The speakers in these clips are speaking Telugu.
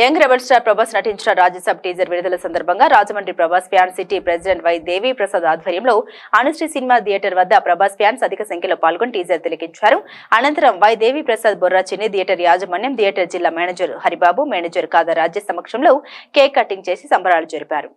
యంగ్ రెబల్ స్టార్ ప్రభాస్ నటించిన రాజ్యసభ టీజర్ విడుదల సందర్భంగా Rajahmundry Prabhas fan city president Y Devi Prasad ఆధ్వర్యంలో అనుశ్రీ సినిమా థియేటర్ వద్ద ప్రభాస్ ఫ్యాన్స్ అధిక సంఖ్యలో పాల్గొని టీజర్ తిలకించారు. అనంతరం వై దేవి ప్రసాద్ బొర్రా చిన్ని థియేటర్ యాజమాన్యం థియేటర్ జిల్లా మేనేజర్ హరిబాబు మేనేజర్ కాదా రాజ్య సమక్షంలో కేక్ కటింగ్ చేసి సంబరాలు జరిపారు.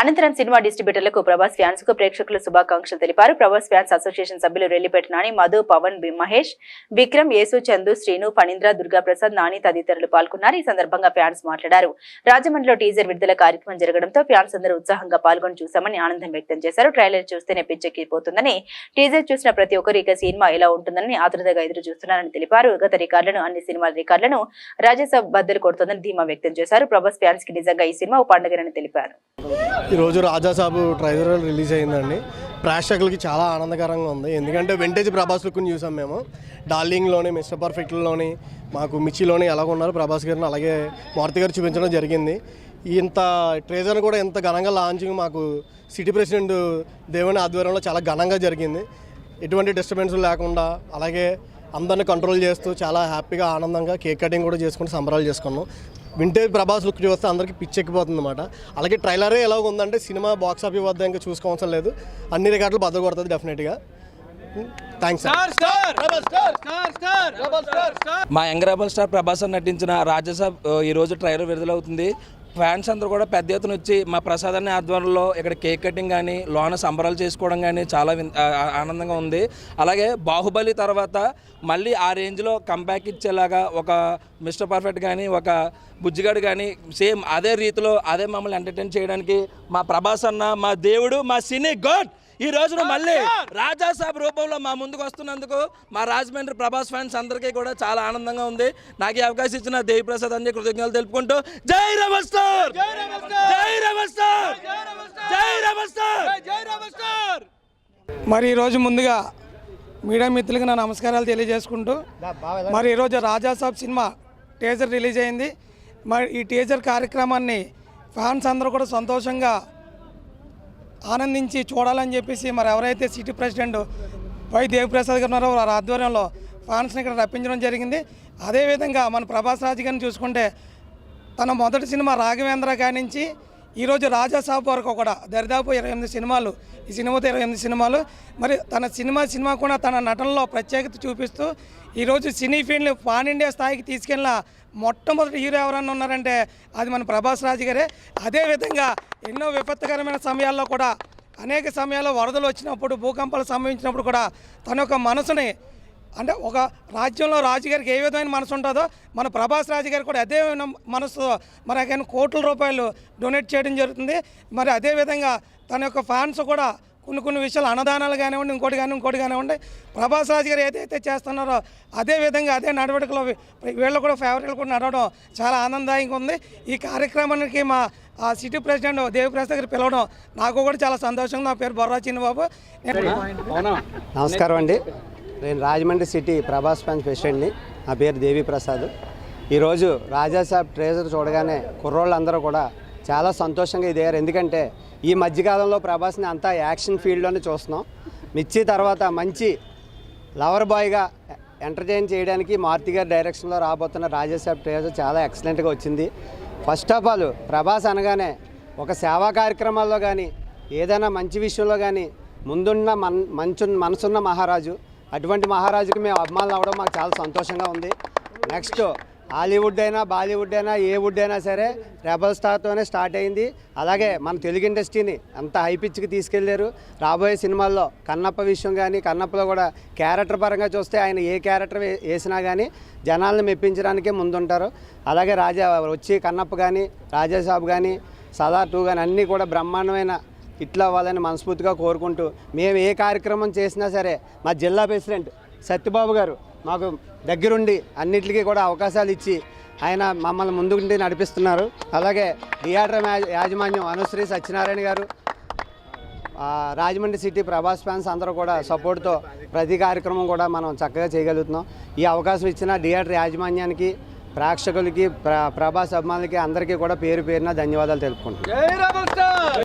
అనంతరం సినిమా డిస్ట్రిబ్యూటర్లకు ప్రభాస్ ఫ్యాన్స్కు ప్రేక్షకులు శుభాకాంక్షలు తెలిపారు. ప్రభాస్ ఫ్యాన్స్ అసోసియేషన్ సభ్యులు రెల్లిపేట నాని మధు పవన్ మహేష్ విక్రమ్ యేసు చందు శ్రీను ఫణీంద్ర దుర్గాప్రసాద్ నాని తదితరులు పాల్గొన్నారు. ఈ సందర్భంగా ఫ్యాన్స్ మాట్లాడారు. రాజమండ్రిలో టీజర్ విడుదల కార్యక్రమం జరగడంతో ఫ్యాన్స్ అందరూ ఉత్సాహంగా పాల్గొని చూశామని ఆనందం వ్యక్తం చేశారు. ట్రైలర్ చూస్తేనే పిచ్చెక్కిపోతుందని టీజర్ చూసిన ప్రతి ఒక్కరు ఇక సినిమా ఎలా ఉంటుందని ఆతృతగా ఎదురు చూస్తున్నారని తెలిపారు. గత రికార్డులను అన్ని సినిమాల రికార్డులను రాజ్యసభ బద్దలు కొడుతుందని ధీమా వ్యక్తం చేశారు. ప్రభాస్ ఫ్యాన్స్కి నిజంగా ఈ సినిమా ఓ పండుగనని తెలిపారు. ఈరోజు రాజాసాబు ట్రైలర్ రిలీజ్ అయిందండి. ప్రేక్షకులకి చాలా ఆనందకరంగా ఉంది. ఎందుకంటే వింటేజ్ ప్రభాస్ లుక్ని చూసాం మేము. డార్లింగ్లోని మిస్టర్ పర్ఫెక్ట్లోని మాకు మిర్చిలోని ఎలాగ ఉన్నారు ప్రభాస్ గారిని అలాగే మారుతి గారు చూపించడం జరిగింది. ఇంత ట్రేజర్ కూడా ఇంత ఘనంగా లాంచింగ్ మాకు సిటీ ప్రెసిడెంట్ దేవుని ఆధ్వర్యంలో చాలా ఘనంగా జరిగింది. ఎటువంటి డిస్టర్బెన్స్ లేకుండా అలాగే అందరిని కంట్రోల్ చేస్తూ చాలా హ్యాపీగా ఆనందంగా కేక్ కటింగ్ కూడా చేసుకుని సంబరాలు చేసుకున్నాం. వింటేజ్ ప్రభాస్ లుక్ చూస్తే అందరికీ పిచ్చెక్కిపోతుంది అనమాట అలాగే ట్రైలరే ఎలా ఉందంటే సినిమా బాక్స్ ఆఫీస్ వద్ద ఇంకా చూసుకోవాల్సిన లేదు. అన్ని రికార్డులు బద్దలు కొడుతుంది డెఫినెట్గా థ్యాంక్స్ మా యంగ్ రెబల్ స్టార్ ప్రభాస్ అని నటించిన రాజ్యసభ ఆ, ఈరోజు ట్రైలర్ విడుదలవుతుంది. ఫ్యాన్స్ అందరూ కూడా పెద్ద ఎత్తున వచ్చి మా ప్రసాదాన్ని ఆధ్వర్యంలో ఇక్కడ కేక్ కటింగ్ కానీ లోన సంబరాలు చేసుకోవడం కానీ చాలా ఆనందంగా ఉంది. అలాగే బాహుబలి తర్వాత మళ్ళీ ఆ రేంజ్లో కంబ్యాక్ ఇచ్చేలాగా ఒక మిస్టర్ పర్ఫెక్ట్ కానీ ఒక బుజ్జిగాడు కానీ సేమ్ అదే రీతిలో అదే మమ్మల్ని ఎంటర్టైన్ చేయడానికి మా ప్రభాస్ అన్న మా దేవుడు మా సినీ గాడ్ ఈ రోజున మళ్ళీ రాజాసాబ్ రూపంలో మా ముందుకు వస్తున్నందుకు మా రాజమండ్రి ప్రభాస్ ఫ్యాన్స్ అందరికీ కూడా చాలా ఆనందంగా ఉంది. నాకు ఈ అవకాశం ఇచ్చిన దేవి ప్రసాద్ అన్ని కృతజ్ఞతలు తెలుపుకుంటూ జై రెబల్ స్టార్ జై రెబల్ స్టార్ జై రెబల్ స్టార్ మరి ఈరోజు ముందుగా మీడియా మిత్రులకు నా నమస్కారాలు తెలియజేసుకుంటూ మరి ఈరోజు రాజాసాబ్ సినిమా టీజర్ రిలీజ్ అయింది. మరి ఈ టీజర్ కార్యక్రమాన్ని ఫ్యాన్స్ అందరూ కూడా సంతోషంగా ఆనందించి చూడాలని చెప్పేసి మరి ఎవరైతే సిటీ ప్రెసిడెంట్ వై దేవిప్రసాద్ గారు ఉన్నారో వారి ఆధ్వర్యంలో ఫ్యాన్స్ని ఇక్కడ రప్పించడం జరిగింది. అదేవిధంగా మన ప్రభాస్ రాజు గారిని చూసుకుంటే తన మొదటి సినిమా రాఘవేంద్ర గారి నుంచి ఈరోజు రాజాసాబ్ వరకు కూడా దరిదాపు ఇరవై ఎనిమిది సినిమాలు ఈ సినిమాతో ఇరవై ఎనిమిది సినిమాలు. మరి తన సినిమా సినిమా కూడా తన నటనలో ప్రత్యేకత చూపిస్తూ ఈరోజు సినీ ఫీల్డ్ పాన్ ఇండియా స్థాయికి తీసుకెళ్ళిన మొట్టమొదటి హీరో ఎవరన్నా ఉన్నారంటే అది మన ప్రభాస్ రాజు గారే. అదేవిధంగా ఎన్నో విపత్తుకరమైన సమయాల్లో కూడా అనేక సమయాల్లో వరదలు వచ్చినప్పుడు భూకంపాలు సంభవించినప్పుడు కూడా తన యొక్క మనసుని అంటే ఒక రాజ్యంలో రాజుగారికి ఏ విధమైన మనసు ఉంటుందో మన ప్రభాస్ రాజు గారికి కూడా అదే మనసు మరి ఆయన కోట్ల రూపాయలు డొనేట్ చేయడం జరుగుతుంది. మరి అదేవిధంగా తన యొక్క ఫ్యాన్స్ కూడా కొన్ని కొన్ని విషయాలు అన్నదానాలు కానివ్వండి ఇంకోటి కానీ ఇంకోటి కానివ్వండి ప్రభాస్ రాజు గారు ఏదైతే చేస్తున్నారో అదే విధంగా అదే నడవడికలో వీళ్ళు కూడా ఫేవరెట్లు కూడా నడవడం చాలా ఆనందదాయంగా ఉంది. ఈ కార్యక్రమానికి మా ఆ సిటీ ప్రెసిడెంట్ దేవిప్రసాద్ గారు పిలవడం నాకు కూడా చాలా సంతోషంగా నా పేరు బొర్రా చిన్నబాబు. నేను నమస్కారం అండి. నేను రాజమండ్రి సిటీ ప్రభాస్ ఫ్యాన్స్ ప్రెసిడెంట్ని. నా పేరు దేవి ప్రసాద్. ఈరోజు రాజాసాబ్ ట్రేజర్ చూడగానే కుర్రోళ్ళందరూ కూడా చాలా సంతోషంగా ఇదయ్యారు. ఎందుకంటే ఈ మధ్యకాలంలో ప్రభాస్ని అంతా యాక్షన్ ఫీల్డ్లోనే చూస్తున్నాం. మిర్చి తర్వాత మంచి లవర్ బాయ్గా ఎంటర్టైన్ చేయడానికి మారుతి గారి డైరెక్షన్లో రాబోతున్న రాజాసాబ్ ట్రేజర్ చాలా ఎక్సలెంట్గా వచ్చింది. ఫస్ట్ ఆఫ్ ఆల్ ప్రభాస్ అనగానే ఒక సేవా కార్యక్రమాల్లో కానీ ఏదైనా మంచి విషయంలో కానీ ముందున్న మన్ మంచు మనసున్న మహారాజు. అటువంటి మహారాజుకి మేము అభిమానులు అవ్వడం మాకు చాలా సంతోషంగా ఉంది. నెక్స్ట్ హాలీవుడ్ అయినా బాలీవుడ్ అయినా ఏ వుడ్ అయినా సరే రెబల్ స్టార్తోనే స్టార్ట్ అయింది. అలాగే మన తెలుగు ఇండస్ట్రీని అంత హై పిచ్కి తీసుకెళ్ళారు. రాబోయే సినిమాల్లో కన్నప్ప విషయం కానీ కన్నప్పలో కూడా క్యారెక్టర్ పరంగా చూస్తే ఆయన ఏ క్యారెక్టర్ వేసినా కానీ జనాలను మెప్పించడానికే ముందుంటారు. అలాగే రాజా వచ్చి కన్నప్ప కానీ రాజాసాబ్ కానీ సదా టూ కానీ అన్నీ కూడా బ్రహ్మాండమైన ఇట్లా అవ్వాలని మనస్ఫూర్తిగా కోరుకుంటూ మేము ఏ కార్యక్రమం చేసినా సరే మా జిల్లా ప్రెసిడెంట్ సత్యబాబు గారు మాకు దగ్గరుండి అన్నిటికీ కూడా అవకాశాలు ఇచ్చి ఆయన మమ్మల్ని ముందుకుండి నడిపిస్తున్నారు. అలాగే థియేటర్ యాజమాన్యం అనుశ్రీ సత్యనారాయణ గారు రాజమండ్రి సిటీ ప్రభాస్ ఫ్యాన్స్ అందరూ కూడా సపోర్ట్తో ప్రతి కార్యక్రమం కూడా మనం చక్కగా చేయగలుగుతున్నాం. ఈ అవకాశం ఇచ్చిన థియేటర్ యాజమాన్యానికి ప్రేక్షకులకి ప్ర ప్రభాస్ అభిమానులకి అందరికీ కూడా పేరు పేరున ధన్యవాదాలు తెలుపుకుంటున్నాం.